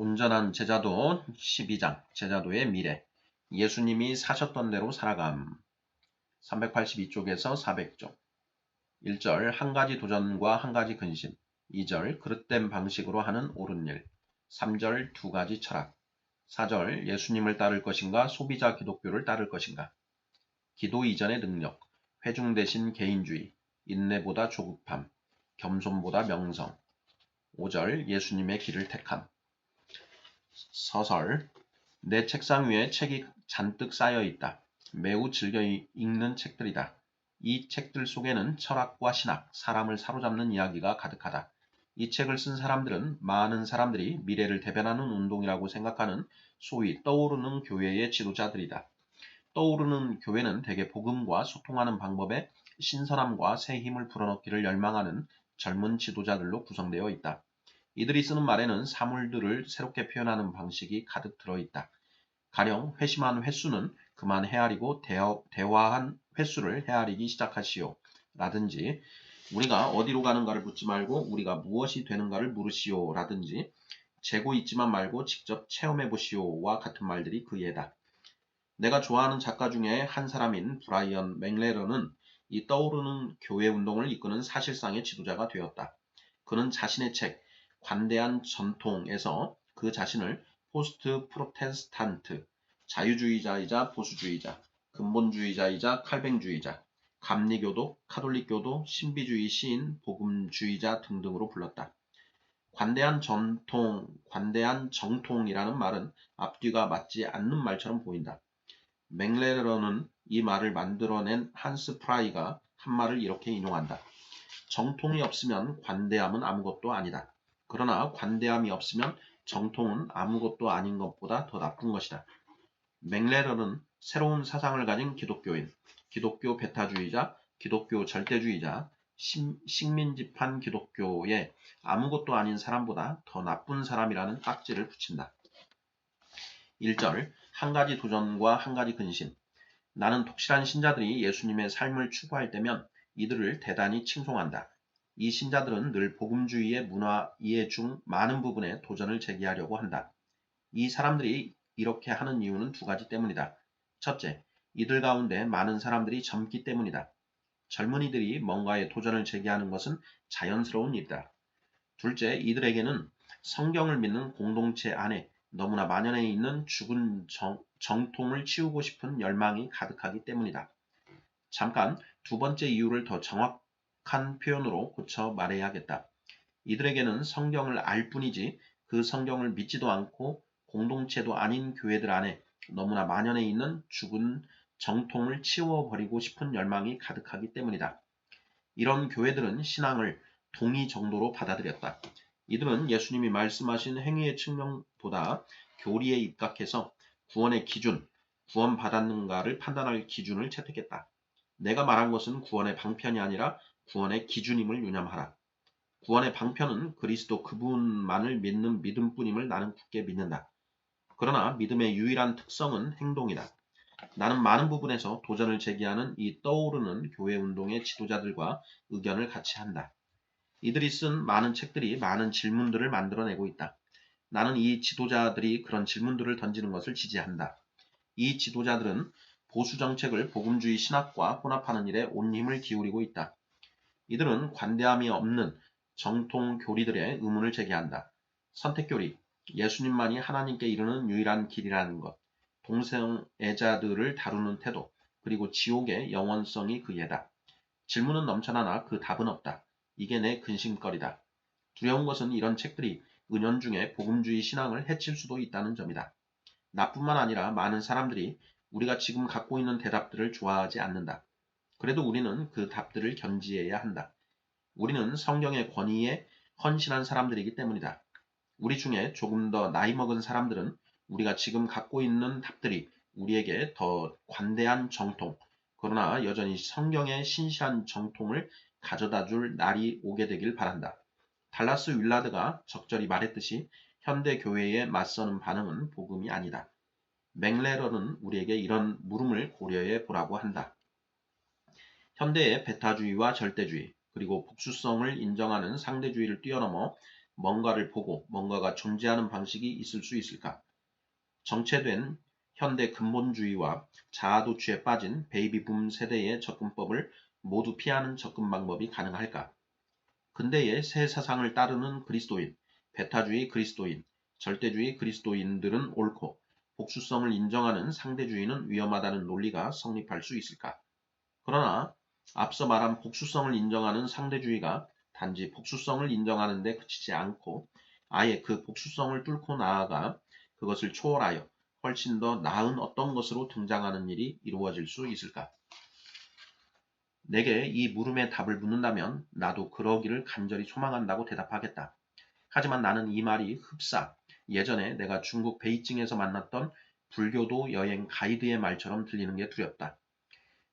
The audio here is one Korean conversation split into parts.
온전한 제자도 12장 제자도의 미래. 예수님이 사셨던 대로 살아감. 382쪽에서 400쪽. 1절 한 가지 도전과 한 가지 근심. 2절 그릇된 방식으로 하는 옳은 일. 3절 두 가지 철학. 4절 예수님을 따를 것인가 소비자 기독교를 따를 것인가. 기도 이전의 능력. 회중 대신 개인주의. 인내보다 조급함. 겸손보다 명성. 5절 예수님의 길을 택함 서설 내 책상 위에 책이 잔뜩 쌓여 있다. 매우 즐겨 읽는 책들이다. 이 책들 속에는 철학과 신학, 사람을 사로잡는 이야기가 가득하다. 이 책을 쓴 사람들은 많은 사람들이 미래를 대변하는 운동이라고 생각하는 소위 떠오르는 교회의 지도자들이다. 떠오르는 교회는 대개 복음과 소통하는 방법에 신선함과 새 힘을 불어넣기를 열망하는 젊은 지도자들로 구성되어 있다. 이들이 쓰는 말에는 사물들을 새롭게 표현하는 방식이 가득 들어있다. 가령 회심한 횟수는 그만 헤아리고 대화, 한 횟수를 헤아리기 시작하시오. 라든지 우리가 어디로 가는가를 묻지 말고 우리가 무엇이 되는가를 물으시오. 라든지 재고 있지만 말고 직접 체험해 보시오와 같은 말들이 그 예다. 내가 좋아하는 작가 중에 한 사람인 브라이언 맥레러는 이 떠오르는 교회 운동을 이끄는 사실상의 지도자가 되었다. 그는 자신의 책 관대한 전통에서 그 자신을 포스트 프로테스탄트, 자유주의자이자 보수주의자, 근본주의자이자 칼뱅주의자, 감리교도, 카톨릭교도, 신비주의 시인, 복음주의자 등등으로 불렀다. 관대한 전통, 관대한 정통이라는 말은 앞뒤가 맞지 않는 말처럼 보인다. 맥레러는 이 말을 만들어낸 한스 프라이가 한 말을 이렇게 인용한다. 정통이 없으면 관대함은 아무것도 아니다. 그러나 관대함이 없으면 정통은 아무것도 아닌 것보다 더 나쁜 것이다. 맥레런은 새로운 사상을 가진 기독교인, 기독교 배타주의자, 기독교 절대주의자, 식민지판 기독교에 아무것도 아닌 사람보다 더 나쁜 사람이라는 딱지를 붙인다. 1절 한 가지 도전과 한 가지 근심 나는 독실한 신자들이 예수님의 삶을 추구할 때면 이들을 대단히 칭송한다. 이 신자들은 늘 복음주의의 문화 이해 중 많은 부분에 도전을 제기하려고 한다. 이 사람들이 이렇게 하는 이유는 두 가지 때문이다. 첫째, 이들 가운데 많은 사람들이 젊기 때문이다. 젊은이들이 뭔가에 도전을 제기하는 것은 자연스러운 일이다. 둘째, 이들에게는 성경을 믿는 공동체 안에 너무나 만연해 있는 죽은 정, 정통을 치우고 싶은 열망이 가득하기 때문이다. 잠깐 두 번째 이유를 더 정확 정확한 표현으로 고쳐 말해야겠다. 이들에게는 성경을 알 뿐이지 그 성경을 믿지도 않고 공동체도 아닌 교회들 안에 너무나 만연해 있는 죽은 정통을 치워버리고 싶은 열망이 가득하기 때문이다. 이런 교회들은 신앙을 동의 정도로 받아들였다. 이들은 예수님이 말씀하신 행위의 측면보다 교리에 입각해서 구원의 기준, 구원받았는가를 판단할 기준을 채택했다. 내가 말한 것은 구원의 방편이 아니라 구원의 기준임을 유념하라. 구원의 방편은 그리스도 그분만을 믿는 믿음뿐임을 나는 굳게 믿는다. 그러나 믿음의 유일한 특성은 행동이다. 나는 많은 부분에서 도전을 제기하는 이 떠오르는 교회 운동의 지도자들과 의견을 같이 한다. 이들이 쓴 많은 책들이 많은 질문들을 만들어내고 있다. 나는 이 지도자들이 그런 질문들을 던지는 것을 지지한다. 이 지도자들은 보수 정책을 복음주의 신학과 혼합하는 일에 온 힘을 기울이고 있다. 이들은 관대함이 없는 정통 교리들의 의문을 제기한다. 선택교리, 예수님만이 하나님께 이르는 유일한 길이라는 것, 동성애자들을 다루는 태도, 그리고 지옥의 영원성이 그 예다. 질문은 넘쳐나나 그 답은 없다. 이게 내 근심거리다. 두려운 것은 이런 책들이 은연중에 복음주의 신앙을 해칠 수도 있다는 점이다. 나뿐만 아니라 많은 사람들이 우리가 지금 갖고 있는 대답들을 좋아하지 않는다. 그래도 우리는 그 답들을 견지해야 한다. 우리는 성경의 권위에 헌신한 사람들이기 때문이다. 우리 중에 조금 더 나이 먹은 사람들은 우리가 지금 갖고 있는 답들이 우리에게 더 관대한 정통, 그러나 여전히 성경의 신실한 정통을 가져다 줄 날이 오게 되길 바란다. 달라스 윌라드가 적절히 말했듯이 현대 교회에 맞서는 반응은 복음이 아니다. 맥레러는 우리에게 이런 물음을 고려해 보라고 한다. 현대의 배타주의와 절대주의, 그리고 복수성을 인정하는 상대주의를 뛰어넘어 뭔가를 보고 뭔가가 존재하는 방식이 있을 수 있을까? 정체된 현대 근본주의와 자아도취에 빠진 베이비붐 세대의 접근법을 모두 피하는 접근 방법이 가능할까? 근대의 새 사상을 따르는 그리스도인, 베타주의 그리스도인, 절대주의 그리스도인들은 옳고 복수성을 인정하는 상대주의는 위험하다는 논리가 성립할 수 있을까? 그러나 앞서 말한 복수성을 인정하는 상대주의가 단지 복수성을 인정하는 데 그치지 않고 아예 그 복수성을 뚫고 나아가 그것을 초월하여 훨씬 더 나은 어떤 것으로 등장하는 일이 이루어질 수 있을까? 내게 이 물음에 답을 묻는다면 나도 그러기를 간절히 소망한다고 대답하겠다. 하지만 나는 이 말이 흡사 예전에 내가 중국 베이징에서 만났던 불교도 여행 가이드의 말처럼 들리는 게 두렵다.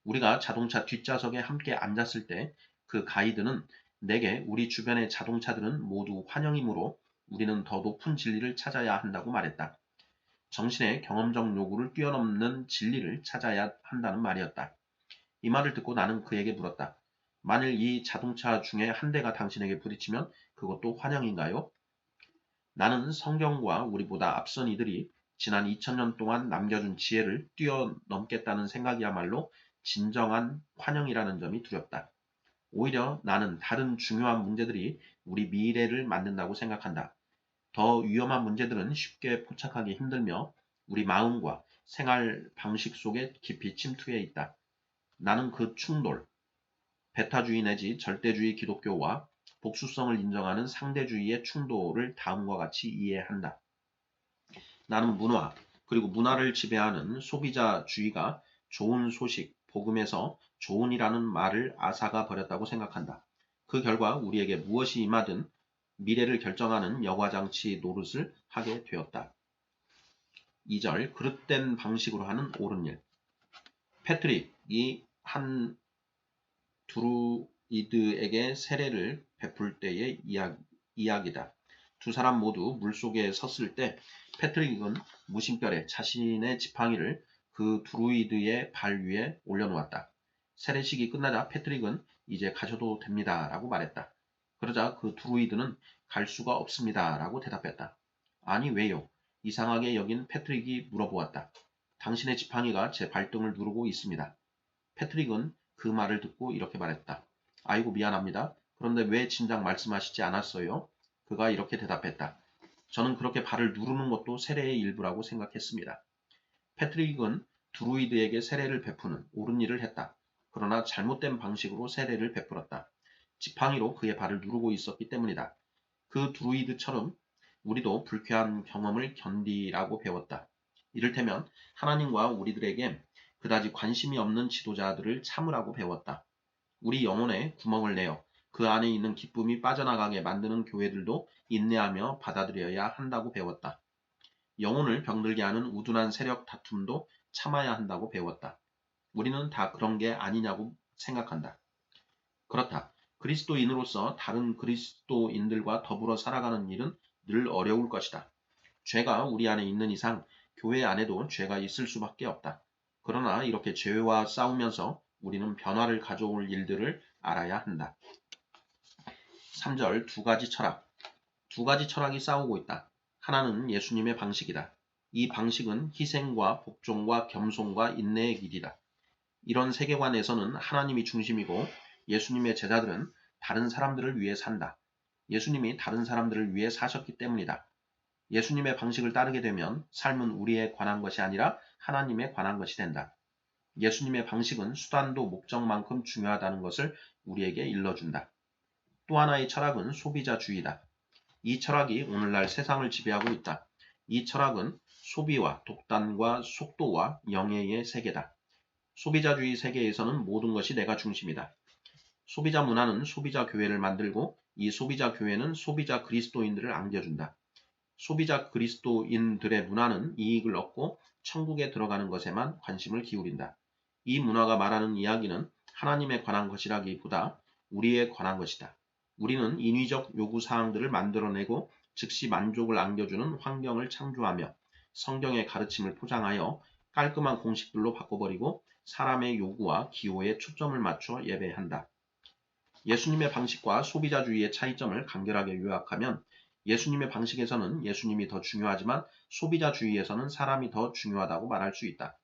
우리가 자동차 뒷좌석에 함께 앉았을 때 그 가이드는 내게 우리 주변의 자동차들은 모두 환영이므로 우리는 더 높은 진리를 찾아야 한다고 말했다. 정신의 경험적 요구를 뛰어넘는 진리를 찾아야 한다는 말이었다. 이 말을 듣고 나는 그에게 물었다. 만일 이 자동차 중에 한 대가 당신에게 부딪히면 그것도 환영인가요? 나는 성경과 우리보다 앞선 이들이 지난 2000년 동안 남겨준 지혜를 뛰어넘겠다는 생각이야말로 진정한 환영이라는 점이 두렵다. 오히려 나는 다른 중요한 문제들이 우리 미래를 만든다고 생각한다. 더 위험한 문제들은 쉽게 포착하기 힘들며 우리 마음과 생활 방식 속에 깊이 침투해 있다. 나는 그 충돌, 베타주의 내지 절대주의 기독교와 복수성을 인정하는 상대주의의 충돌을 다음과 같이 이해한다. 나는 문화, 그리고 문화를 지배하는 소비자주의가 좋은 소식, 복음에서 좋은이라는 말을 아사가 버렸다고 생각한다. 그 결과 우리에게 무엇이 임하든 미래를 결정하는 여과장치 노릇을 하게 되었다. 2절 그릇된 방식으로 하는 옳은 일 패트릭이 한 두루이드에게 세례를 베풀 때의 이야기, 다두 사람 모두 물속에 섰을 때 패트릭은 무심결에 자신의 지팡이를 그 드루이드의 발 위에 올려놓았다. 세례식이 끝나자 패트릭은 이제 가셔도 됩니다. 라고 말했다. 그러자 그 드루이드는 갈 수가 없습니다. 라고 대답했다. 아니 왜요? 이상하게 여긴 패트릭이 물어보았다. 당신의 지팡이가 제 발등을 누르고 있습니다. 패트릭은 그 말을 듣고 이렇게 말했다. 아이고 미안합니다. 그런데 왜 진작 말씀하시지 않았어요? 그가 이렇게 대답했다. 저는 그렇게 발을 누르는 것도 세례의 일부라고 생각했습니다. 패트릭은 드루이드에게 세례를 베푸는 옳은 일을 했다. 그러나 잘못된 방식으로 세례를 베풀었다. 지팡이로 그의 발을 누르고 있었기 때문이다. 그 드루이드처럼 우리도 불쾌한 경험을 견디라고 배웠다. 이를테면 하나님과 우리들에게 그다지 관심이 없는 지도자들을 참으라고 배웠다. 우리 영혼에 구멍을 내어 그 안에 있는 기쁨이 빠져나가게 만드는 교회들도 인내하며 받아들여야 한다고 배웠다. 영혼을 병들게 하는 우둔한 세력 다툼도 참아야 한다고 배웠다. 우리는 다 그런 게 아니냐고 생각한다. 그렇다. 그리스도인으로서 다른 그리스도인들과 더불어 살아가는 일은 늘 어려울 것이다. 죄가 우리 안에 있는 이상 교회 안에도 죄가 있을 수밖에 없다. 그러나 이렇게 죄와 싸우면서 우리는 변화를 가져올 일들을 알아야 한다. 3절 두 가지 철학. 두 가지 철학이 싸우고 있다. 하나는 예수님의 방식이다. 이 방식은 희생과 복종과 겸손과 인내의 길이다. 이런 세계관에서는 하나님이 중심이고 예수님의 제자들은 다른 사람들을 위해 산다. 예수님이 다른 사람들을 위해 사셨기 때문이다. 예수님의 방식을 따르게 되면 삶은 우리에 관한 것이 아니라 하나님에 관한 것이 된다. 예수님의 방식은 수단도 목적만큼 중요하다는 것을 우리에게 일러준다. 또 하나의 철학은 소비자주의다. 이 철학이 오늘날 세상을 지배하고 있다. 이 철학은 소비와 독단과 속도와 영예의 세계다. 소비자주의 세계에서는 모든 것이 내가 중심이다. 소비자 문화는 소비자 교회를 만들고 이 소비자 교회는 소비자 그리스도인들을 안겨준다. 소비자 그리스도인들의 문화는 이익을 얻고 천국에 들어가는 것에만 관심을 기울인다. 이 문화가 말하는 이야기는 하나님에 관한 것이라기보다 우리에 관한 것이다. 우리는 인위적 요구 사항들을 만들어내고 즉시 만족을 안겨주는 환경을 창조하며 성경의 가르침을 포장하여 깔끔한 공식들로 바꿔버리고 사람의 요구와 기호에 초점을 맞춰 예배한다. 예수님의 방식과 소비자주의의 차이점을 간결하게 요약하면 예수님의 방식에서는 예수님이 더 중요하지만 소비자주의에서는 사람이 더 중요하다고 말할 수 있다.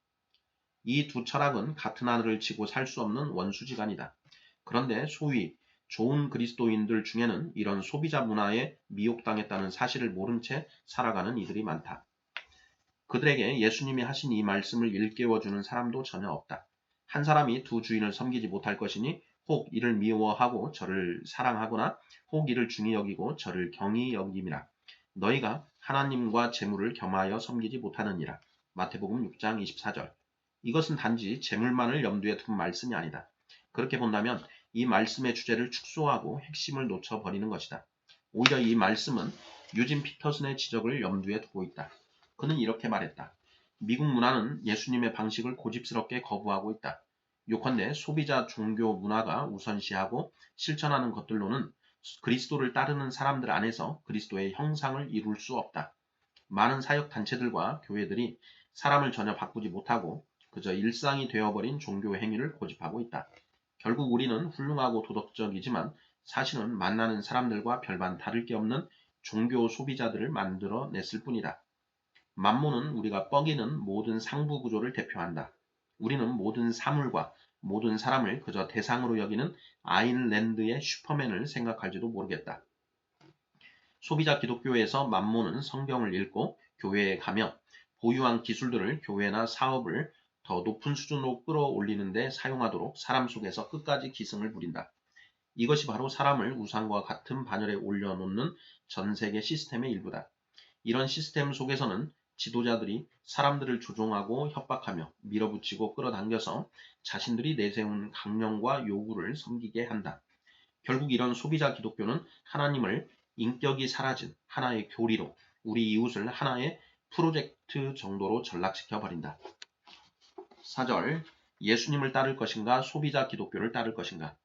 이 두 철학은 같은 하늘을 치고 살 수 없는 원수지간이다. 그런데 소위 좋은 그리스도인들 중에는 이런 소비자 문화에 미혹당했다는 사실을 모른 채 살아가는 이들이 많다. 그들에게 예수님이 하신 이 말씀을 일깨워주는 사람도 전혀 없다. 한 사람이 두 주인을 섬기지 못할 것이니 혹 이를 미워하고 저를 사랑하거나 혹 이를 중히 여기고 저를 경히 여김이라. 너희가 하나님과 재물을 겸하여 섬기지 못하느니라. 마태복음 6장 24절. 이것은 단지 재물만을 염두에 둔 말씀이 아니다. 그렇게 본다면 이 말씀의 주제를 축소하고 핵심을 놓쳐버리는 것이다. 오히려 이 말씀은 유진 피터슨의 지적을 염두에 두고 있다. 그는 이렇게 말했다. 미국 문화는 예수님의 방식을 고집스럽게 거부하고 있다. 요컨대 소비자 종교 문화가 우선시하고 실천하는 것들로는 그리스도를 따르는 사람들 안에서 그리스도의 형상을 이룰 수 없다. 많은 사역 단체들과 교회들이 사람을 전혀 바꾸지 못하고 그저 일상이 되어버린 종교 행위를 고집하고 있다. 결국 우리는 훌륭하고 도덕적이지만 사실은 만나는 사람들과 별반 다를 게 없는 종교 소비자들을 만들어 냈을 뿐이다. 만몬은 우리가 뻐기는 모든 상부 구조를 대표한다. 우리는 모든 사물과 모든 사람을 그저 대상으로 여기는 아인랜드의 슈퍼맨을 생각할지도 모르겠다. 소비자 기독교에서 만몬은 성경을 읽고 교회에 가며 보유한 기술들을 교회나 사업을 더 높은 수준으로 끌어올리는데 사용하도록 사람 속에서 끝까지 기승을 부린다. 이것이 바로 사람을 우상과 같은 반열에 올려놓는 전 세계 시스템의 일부다. 이런 시스템 속에서는 지도자들이 사람들을 조종하고 협박하며 밀어붙이고 끌어당겨서 자신들이 내세운 강령과 요구를 섬기게 한다. 결국 이런 소비자 기독교는 하나님을 인격이 사라진 하나의 교리로 우리 이웃을 하나의 프로젝트 정도로 전락시켜 버린다. 4절 예수님을 따를 것인가 소비자 기독교를 따를 것인가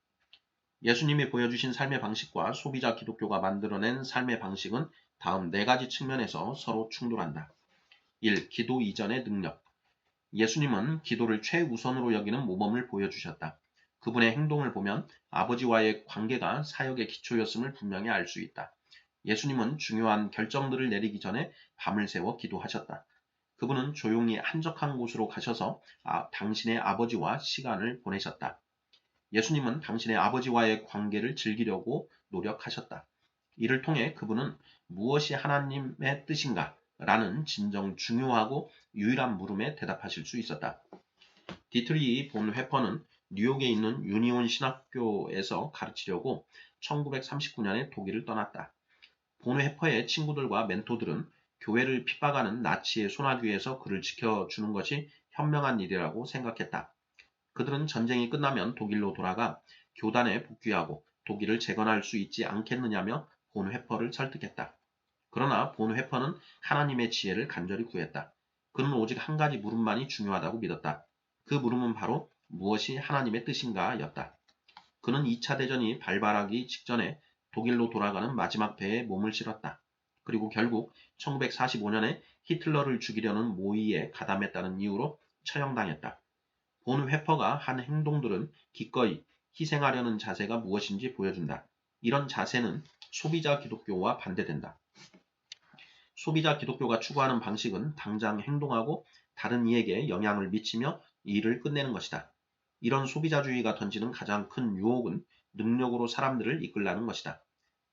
예수님이 보여주신 삶의 방식과 소비자 기독교가 만들어낸 삶의 방식은 다음 네 가지 측면에서 서로 충돌한다. 1. 기도 이전의 능력. 예수님은 기도를 최우선으로 여기는 모범을 보여주셨다. 그분의 행동을 보면 아버지와의 관계가 사역의 기초였음을 분명히 알 수 있다. 예수님은 중요한 결정들을 내리기 전에 밤을 새워 기도하셨다. 그분은 조용히 한적한 곳으로 가셔서 아, 당신의 아버지와 시간을 보내셨다. 예수님은 당신의 아버지와의 관계를 즐기려고 노력하셨다. 이를 통해 그분은 무엇이 하나님의 뜻인가 라는 진정 중요하고 유일한 물음에 대답하실 수 있었다. 디트리 본 회퍼는 뉴욕에 있는 유니온 신학교에서 가르치려고 1939년에 독일을 떠났다. 본 회퍼의 친구들과 멘토들은 교회를 핍박하는 나치의 소나귀에서 그를 지켜주는 것이 현명한 일이라고 생각했다. 그들은 전쟁이 끝나면 독일로 돌아가 교단에 복귀하고 독일을 재건할 수 있지 않겠느냐며 본 회퍼를 설득했다. 그러나 본 회퍼는 하나님의 지혜를 간절히 구했다. 그는 오직 한 가지 물음만이 중요하다고 믿었다. 그 물음은 바로 무엇이 하나님의 뜻인가 였다. 그는 2차 대전이 발발하기 직전에 독일로 돌아가는 마지막 배에 몸을 실었다. 그리고 결국 1945년에 히틀러를 죽이려는 모의에 가담했다는 이유로 처형당했다. 본 회퍼가 한 행동들은 기꺼이 희생하려는 자세가 무엇인지 보여준다. 이런 자세는 소비자 기독교와 반대된다. 소비자 기독교가 추구하는 방식은 당장 행동하고 다른 이에게 영향을 미치며 일을 끝내는 것이다. 이런 소비자주의가 던지는 가장 큰 유혹은 능력으로 사람들을 이끌라는 것이다.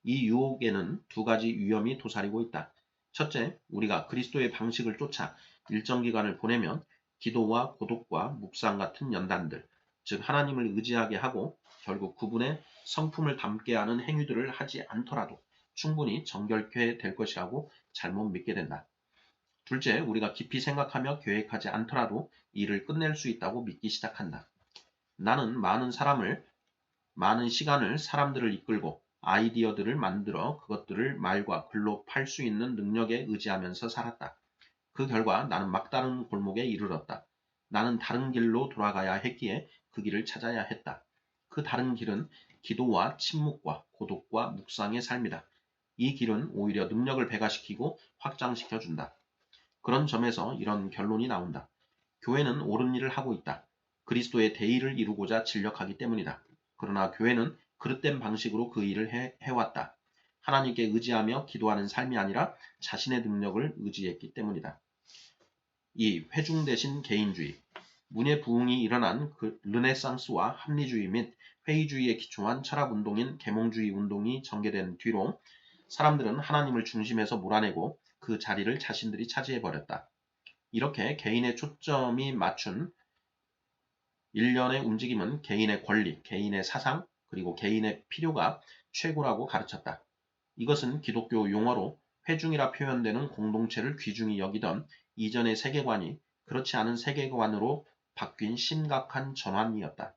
이 유혹에는 두 가지 위험이 도사리고 있다. 첫째, 우리가 그리스도의 방식을 쫓아 일정 기간을 보내면 기도와 고독과 묵상 같은 연단들, 즉 하나님을 의지하게 하고 결국 그분의 성품을 담게 하는 행위들을 하지 않더라도 충분히 정결케 될 것이라고 잘못 믿게 된다. 둘째, 우리가 깊이 생각하며 계획하지 않더라도 일을 끝낼 수 있다고 믿기 시작한다. 나는 많은 사람을, 많은 시간을 사람들을 이끌고 아이디어들을 만들어 그것들을 말과 글로 팔 수 있는 능력에 의지하면서 살았다. 그 결과 나는 막다른 골목에 이르렀다. 나는 다른 길로 돌아가야 했기에 그 길을 찾아야 했다. 그 다른 길은 기도와 침묵과 고독과 묵상의 삶이다. 이 길은 오히려 능력을 배가시키고 확장시켜 준다. 그런 점에서 이런 결론이 나온다. 교회는 옳은 일을 하고 있다. 그리스도의 대의를 이루고자 진력하기 때문이다. 그러나 교회는 그릇된 방식으로 그 일을 해, 해왔다. 하나님께 의지하며 기도하는 삶이 아니라 자신의 능력을 의지했기 때문이다. 이 회중 대신 개인주의 문예 부흥이 일어난 그 르네상스와 합리주의 및 회의주의에 기초한 철학운동인 계몽주의 운동이 전개된 뒤로 사람들은 하나님을 중심에서 몰아내고 그 자리를 자신들이 차지해버렸다. 이렇게 개인의 초점이 맞춘 일련의 움직임은 개인의 권리, 개인의 사상, 그리고 개인의 필요가 최고라고 가르쳤다. 이것은 기독교 용어로 회중이라 표현되는 공동체를 귀중히 여기던 이전의 세계관이 그렇지 않은 세계관으로 바뀐 심각한 전환이었다.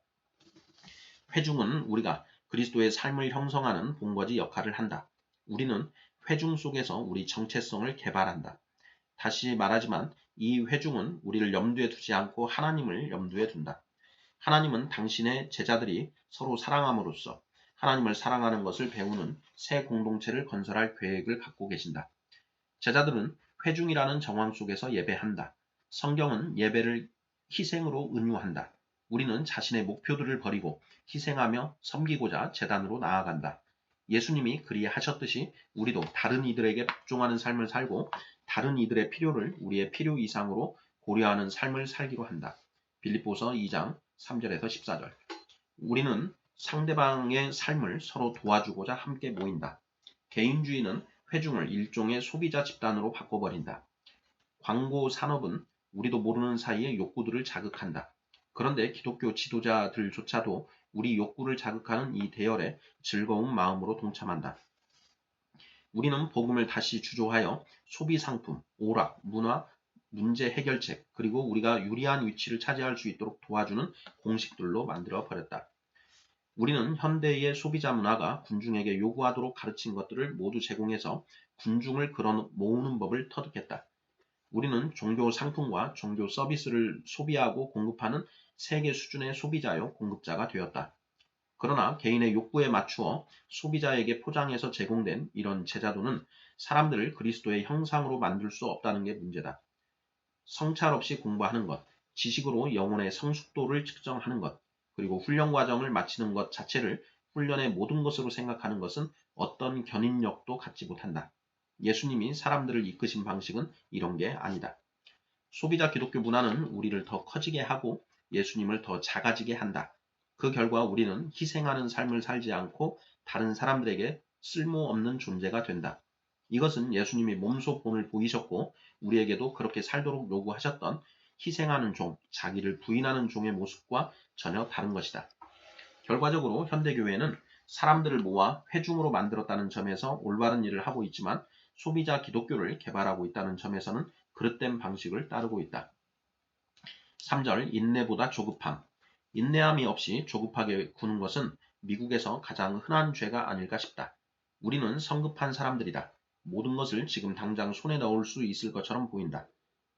회중은 우리가 그리스도의 삶을 형성하는 본거지 역할을 한다. 우리는 회중 속에서 우리 정체성을 개발한다. 다시 말하지만 이 회중은 우리를 염두에 두지 않고 하나님을 염두에 둔다. 하나님은 당신의 제자들이 서로 사랑함으로써 하나님을 사랑하는 것을 배우는 새 공동체를 건설할 계획을 갖고 계신다. 제자들은 회중이라는 정황 속에서 예배한다. 성경은 예배를 희생으로 은유한다. 우리는 자신의 목표들을 버리고 희생하며 섬기고자 재단으로 나아간다. 예수님이 그리 하셨듯이 우리도 다른 이들에게 복종하는 삶을 살고 다른 이들의 필요를 우리의 필요 이상으로 고려하는 삶을 살기로 한다. 빌립보서 2장 3절에서 14절. 우리는 상대방의 삶을 서로 도와주고자 함께 모인다. 개인주의는 회중을 일종의 소비자 집단으로 바꿔버린다. 광고 산업은 우리도 모르는 사이에 욕구들을 자극한다. 그런데 기독교 지도자들조차도 우리 욕구를 자극하는 이 대열에 즐거운 마음으로 동참한다. 우리는 복음을 다시 주조하여 소비 상품, 오락, 문화, 문제 해결책, 그리고 우리가 유리한 위치를 차지할 수 있도록 도와주는 공식들로 만들어 버렸다. 우리는 현대의 소비자 문화가 군중에게 요구하도록 가르친 것들을 모두 제공해서 군중을 그런 모으는 법을 터득했다. 우리는 종교 상품과 종교 서비스를 소비하고 공급하는 세계 수준의 소비자요 공급자가 되었다. 그러나 개인의 욕구에 맞추어 소비자에게 포장해서 제공된 이런 제자도는 사람들을 그리스도의 형상으로 만들 수 없다는 게 문제다. 성찰 없이 공부하는 것, 지식으로 영혼의 성숙도를 측정하는 것, 그리고 훈련 과정을 마치는 것 자체를 훈련의 모든 것으로 생각하는 것은 어떤 견인력도 갖지 못한다. 예수님이 사람들을 이끄신 방식은 이런 게 아니다. 소비자 기독교 문화는 우리를 더 커지게 하고 예수님을 더 작아지게 한다. 그 결과 우리는 희생하는 삶을 살지 않고 다른 사람들에게 쓸모없는 존재가 된다. 이것은 예수님이 몸소 본을 보이셨고 우리에게도 그렇게 살도록 요구하셨던 희생하는 종, 자기를 부인하는 종의 모습과 전혀 다른 것이다. 결과적으로 현대교회는 사람들을 모아 회중으로 만들었다는 점에서 올바른 일을 하고 있지만 소비자 기독교를 개발하고 있다는 점에서는 그릇된 방식을 따르고 있다. 3절 인내보다 조급함 인내함이 없이 조급하게 구는 것은 미국에서 가장 흔한 죄가 아닐까 싶다. 우리는 성급한 사람들이다. 모든 것을 지금 당장 손에 넣을 수 있을 것처럼 보인다.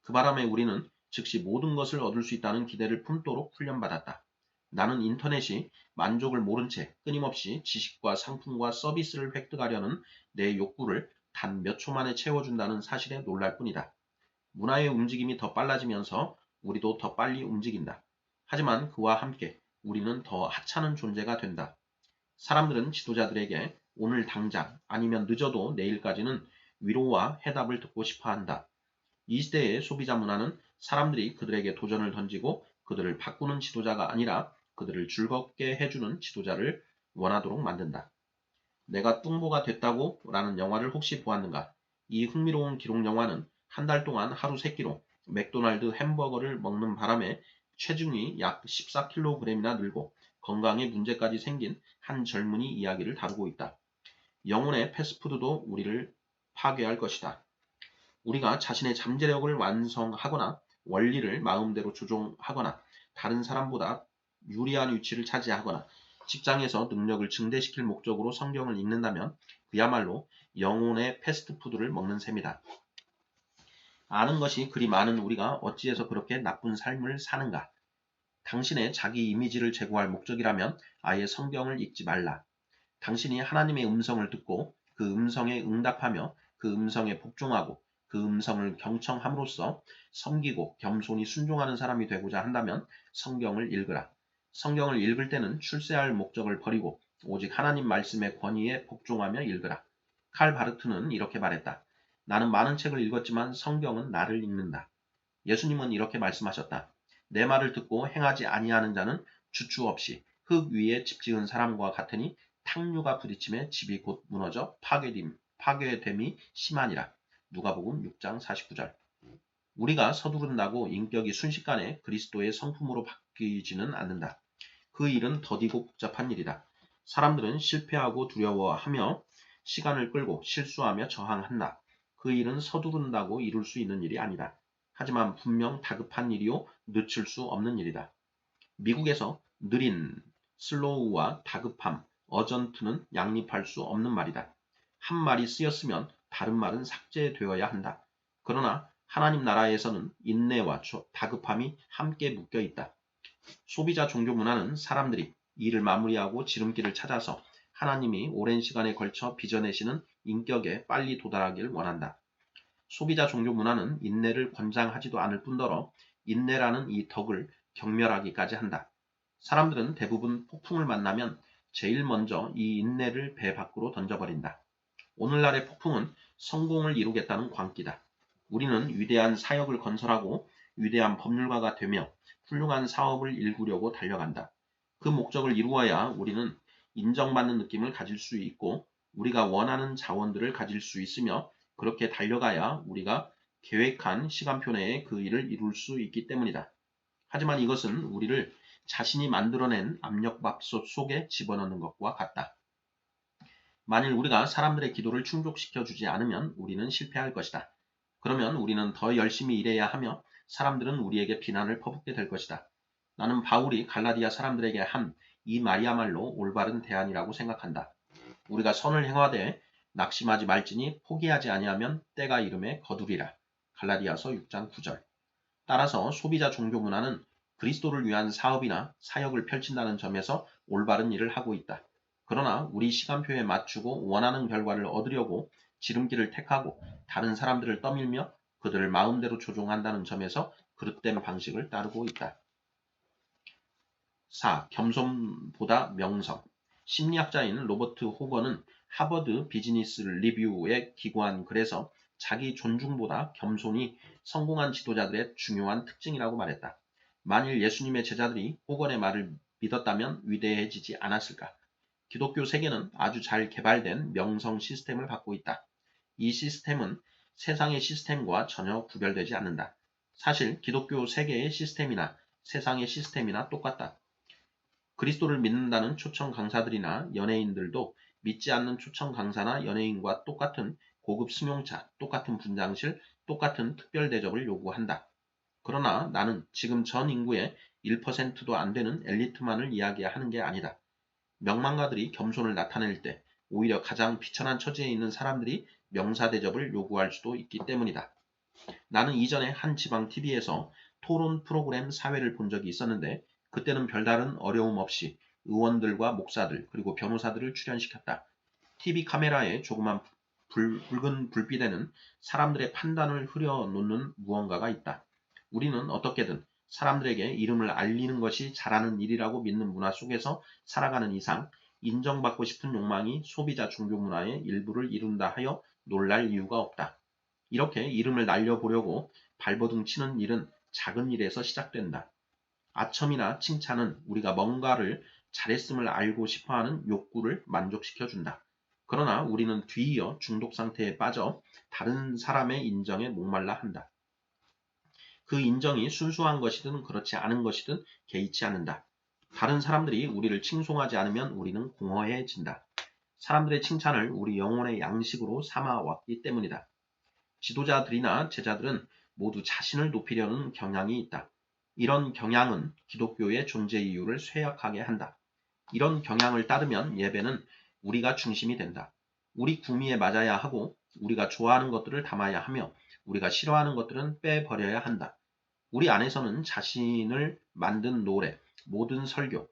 그 바람에 우리는 즉시 모든 것을 얻을 수 있다는 기대를 품도록 훈련받았다. 나는 인터넷이 만족을 모른 채 끊임없이 지식과 상품과 서비스를 획득하려는 내 욕구를 단 몇 초 만에 채워준다는 사실에 놀랄 뿐이다. 문화의 움직임이 더 빨라지면서 우리도 더 빨리 움직인다. 하지만 그와 함께 우리는 더 하찮은 존재가 된다. 사람들은 지도자들에게 오늘 당장 아니면 늦어도 내일까지는 위로와 해답을 듣고 싶어 한다. 이 시대의 소비자 문화는 사람들이 그들에게 도전을 던지고 그들을 바꾸는 지도자가 아니라 그들을 즐겁게 해주는 지도자를 원하도록 만든다. 내가 뚱보가 됐다고 라는 영화를 혹시 보았는가? 이 흥미로운 기록 영화는 한 달 동안 하루 세끼로 맥도날드 햄버거를 먹는 바람에 체중이 약 14kg이나 늘고 건강에 문제까지 생긴 한 젊은이 이야기를 다루고 있다. 영혼의 패스트푸드도 우리를 파괴할 것이다. 우리가 자신의 잠재력을 완성하거나 원리를 마음대로 조종하거나 다른 사람보다 유리한 위치를 차지하거나 직장에서 능력을 증대시킬 목적으로 성경을 읽는다면 그야말로 영혼의 패스트푸드를 먹는 셈이다. 아는 것이 그리 많은 우리가 어찌해서 그렇게 나쁜 삶을 사는가? 당신의 자기 이미지를 제고할 목적이라면 아예 성경을 읽지 말라. 당신이 하나님의 음성을 듣고 그 음성에 응답하며 그 음성에 복종하고 그 음성을 경청함으로써 섬기고 겸손히 순종하는 사람이 되고자 한다면 성경을 읽으라. 성경을 읽을 때는 출세할 목적을 버리고 오직 하나님 말씀의 권위에 복종하며 읽으라. 칼 바르트는 이렇게 말했다. 나는 많은 책을 읽었지만 성경은 나를 읽는다. 예수님은 이렇게 말씀하셨다. 내 말을 듣고 행하지 아니하는 자는 주추 없이 흙 위에 집 지은 사람과 같으니 탕류가 부딪힘에 집이 곧 무너져 파괴됨, 파괴됨이 심하니라. 누가복음 6장 49절. 우리가 서두른다고 인격이 순식간에 그리스도의 성품으로 바뀌지는 않는다. 그 일은 더디고 복잡한 일이다. 사람들은 실패하고 두려워하며 시간을 끌고 실수하며 저항한다. 그 일은 서두른다고 이룰 수 있는 일이 아니다. 하지만 분명 다급한 일이요 늦출 수 없는 일이다. 미국에서 느린, 슬로우와 다급함, 어전트는 양립할 수 없는 말이다. 한 말이 쓰였으면 다른 말은 삭제되어야 한다. 그러나 하나님 나라에서는 인내와 다급함이 함께 묶여 있다. 소비자 종교 문화는 사람들이 일을 마무리하고 지름길을 찾아서 하나님이 오랜 시간에 걸쳐 빚어내시는 인격에 빨리 도달하기를 원한다. 소비자 종교 문화는 인내를 권장하지도 않을 뿐더러 인내라는 이 덕을 경멸하기까지 한다. 사람들은 대부분 폭풍을 만나면 제일 먼저 이 인내를 배 밖으로 던져버린다. 오늘날의 폭풍은 성공을 이루겠다는 광기다. 우리는 위대한 사역을 건설하고 위대한 법률가가 되며 훌륭한 사업을 일구려고 달려간다. 그 목적을 이루어야 우리는 인정받는 느낌을 가질 수 있고 우리가 원하는 자원들을 가질 수 있으며 그렇게 달려가야 우리가 계획한 시간표 내에 그 일을 이룰 수 있기 때문이다. 하지만 이것은 우리를 자신이 만들어낸 압력밥솥 속에 집어넣는 것과 같다. 만일 우리가 사람들의 기도를 충족시켜 주지 않으면 우리는 실패할 것이다. 그러면 우리는 더 열심히 일해야 하며 사람들은 우리에게 비난을 퍼붓게 될 것이다. 나는 바울이 갈라디아 사람들에게 한 이 말이야말로 올바른 대안이라고 생각한다. 우리가 선을 행하되 낙심하지 말지니 포기하지 아니하면 때가 이름에 거두리라. 갈라디아서 6장 9절. 따라서 소비자 종교 문화는 그리스도를 위한 사업이나 사역을 펼친다는 점에서 올바른 일을 하고 있다. 그러나 우리 시간표에 맞추고 원하는 결과를 얻으려고 지름길을 택하고 다른 사람들을 떠밀며 그들을 마음대로 조종한다는 점에서 그릇된 방식을 따르고 있다. 4. 겸손보다 명성 심리학자인 로버트 호거는 하버드 비즈니스 리뷰에 기고한 글에서 자기 존중보다 겸손이 성공한 지도자들의 중요한 특징이라고 말했다. 만일 예수님의 제자들이 호건의 말을 믿었다면 위대해지지 않았을까? 기독교 세계는 아주 잘 개발된 명성 시스템을 갖고 있다. 이 시스템은 세상의 시스템과 전혀 구별되지 않는다. 사실 기독교 세계의 시스템이나 세상의 시스템이나 똑같다. 그리스도를 믿는다는 초청 강사들이나 연예인들도 믿지 않는 초청 강사나 연예인과 똑같은 고급 승용차, 똑같은 분장실, 똑같은 특별 대접을 요구한다. 그러나 나는 지금 전 인구의 1%도 안 되는 엘리트만을 이야기하는 게 아니다. 명망가들이 겸손을 나타낼 때 오히려 가장 비천한 처지에 있는 사람들이 명사 대접을 요구할 수도 있기 때문이다. 나는 이전에 한 지방 TV에서 토론 프로그램 사회를 본 적이 있었는데 그때는 별다른 어려움 없이 의원들과 목사들 그리고 변호사들을 출연시켰다. TV 카메라에 조그만 불, 붉은 불빛에는 사람들의 판단을 흐려놓는 무언가가 있다. 우리는 어떻게든 사람들에게 이름을 알리는 것이 잘하는 일이라고 믿는 문화 속에서 살아가는 이상 인정받고 싶은 욕망이 소비자 종교 문화의 일부를 이룬다 하여 놀랄 이유가 없다. 이렇게 이름을 날려보려고 발버둥 치는 일은 작은 일에서 시작된다. 아첨이나 칭찬은 우리가 뭔가를 잘했음을 알고 싶어하는 욕구를 만족시켜준다. 그러나 우리는 뒤이어 중독 상태에 빠져 다른 사람의 인정에 목말라 한다. 그 인정이 순수한 것이든 그렇지 않은 것이든 개의치 않는다. 다른 사람들이 우리를 칭송하지 않으면 우리는 공허해진다. 사람들의 칭찬을 우리 영혼의 양식으로 삼아왔기 때문이다. 지도자들이나 제자들은 모두 자신을 높이려는 경향이 있다. 이런 경향은 기독교의 존재 이유를 쇠약하게 한다. 이런 경향을 따르면 예배는 우리가 중심이 된다. 우리 구미에 맞아야 하고 우리가 좋아하는 것들을 담아야 하며 우리가 싫어하는 것들은 빼버려야 한다. 우리 안에서는 자신을 만든 노래, 모든 설교,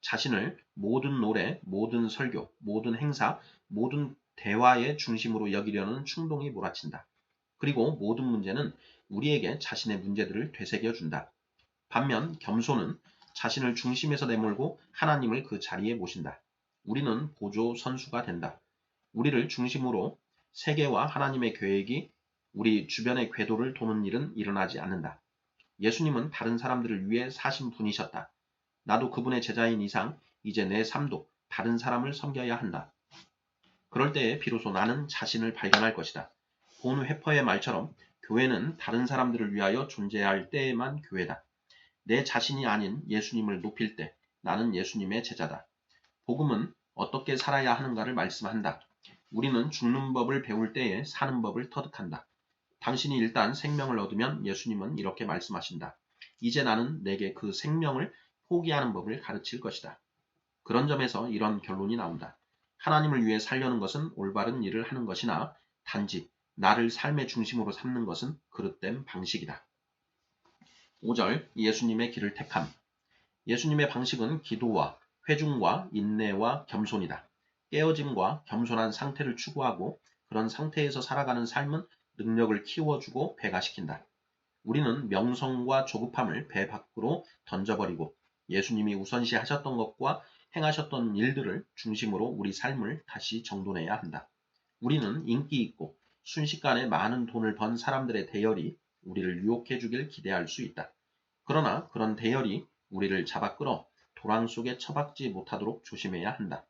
자신을 모든 노래, 모든 설교, 모든 행사, 모든 대화의 중심으로 여기려는 충동이 몰아친다. 그리고 모든 문제는 우리에게 자신의 문제들을 되새겨 준다. 반면 겸손은 자신을 중심에서 내몰고 하나님을 그 자리에 모신다. 우리는 보조 선수가 된다. 우리를 중심으로 세계와 하나님의 계획이 우리 주변의 궤도를 도는 일은 일어나지 않는다. 예수님은 다른 사람들을 위해 사신 분이셨다. 나도 그분의 제자인 이상 이제 내 삶도 다른 사람을 섬겨야 한다. 그럴 때에 비로소 나는 자신을 발견할 것이다. 본 회퍼의 말처럼 교회는 다른 사람들을 위하여 존재할 때에만 교회다. 내 자신이 아닌 예수님을 높일 때 나는 예수님의 제자다. 복음은 어떻게 살아야 하는가를 말씀한다. 우리는 죽는 법을 배울 때에 사는 법을 터득한다. 당신이 일단 생명을 얻으면 예수님은 이렇게 말씀하신다. 이제 나는 내게 그 생명을 포기하는 법을 가르칠 것이다. 그런 점에서 이런 결론이 나온다. 하나님을 위해 살려는 것은 올바른 일을 하는 것이나 단지 나를 삶의 중심으로 삼는 것은 그릇된 방식이다. 5절 예수님의 길을 택함 예수님의 방식은 기도와 회중과 인내와 겸손이다. 깨어짐과 겸손한 상태를 추구하고 그런 상태에서 살아가는 삶은 능력을 키워주고 배가시킨다. 우리는 명성과 조급함을 배 밖으로 던져버리고 예수님이 우선시 하셨던 것과 행하셨던 일들을 중심으로 우리 삶을 다시 정돈해야 한다. 우리는 인기 있고 순식간에 많은 돈을 번 사람들의 대열이 우리를 유혹해 주길 기대할 수 있다. 그러나 그런 대열이 우리를 잡아 끌어 도랑 속에 처박지 못하도록 조심해야 한다.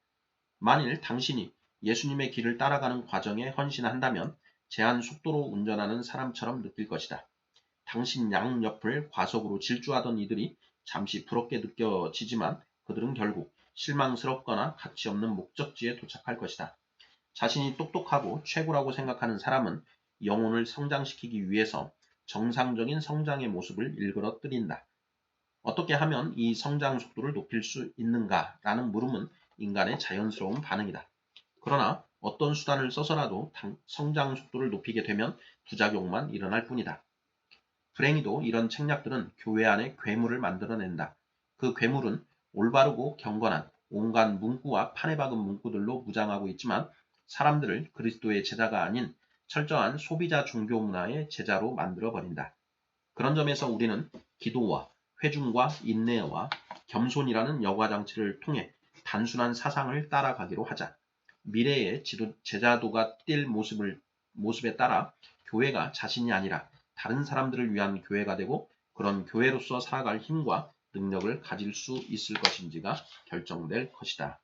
만일 당신이 예수님의 길을 따라가는 과정에 헌신한다면 제한 속도로 운전하는 사람처럼 느낄 것이다. 당신 양옆을 과속으로 질주하던 이들이 잠시 부럽게 느껴지지만 그들은 결국 실망스럽거나 가치 없는 목적지에 도착할 것이다. 자신이 똑똑하고 최고라고 생각하는 사람은 영혼을 성장시키기 위해서 정상적인 성장의 모습을 일그러뜨린다. 어떻게 하면 이 성장 속도를 높일 수 있는가? 라는 물음은 인간의 자연스러운 반응이다. 그러나 어떤 수단을 써서라도 성장 속도를 높이게 되면 부작용만 일어날 뿐이다. 불행히도 이런 책략들은 교회 안에 괴물을 만들어낸다. 그 괴물은 올바르고 경건한 온갖 문구와 판에 박은 문구들로 무장하고 있지만 사람들을 그리스도의 제자가 아닌 철저한 소비자 종교 문화의 제자로 만들어 버린다. 그런 점에서 우리는 기도와 회중과 인내와 겸손이라는 여과 장치를 통해 단순한 사상을 따라가기로 하자. 미래의 지도, 제자도가 뛸 모습을, 모습에 따라 교회가 자신이 아니라 다른 사람들을 위한 교회가 되고 그런 교회로서 살아갈 힘과 능력을 가질 수 있을 것인지가 결정될 것이다.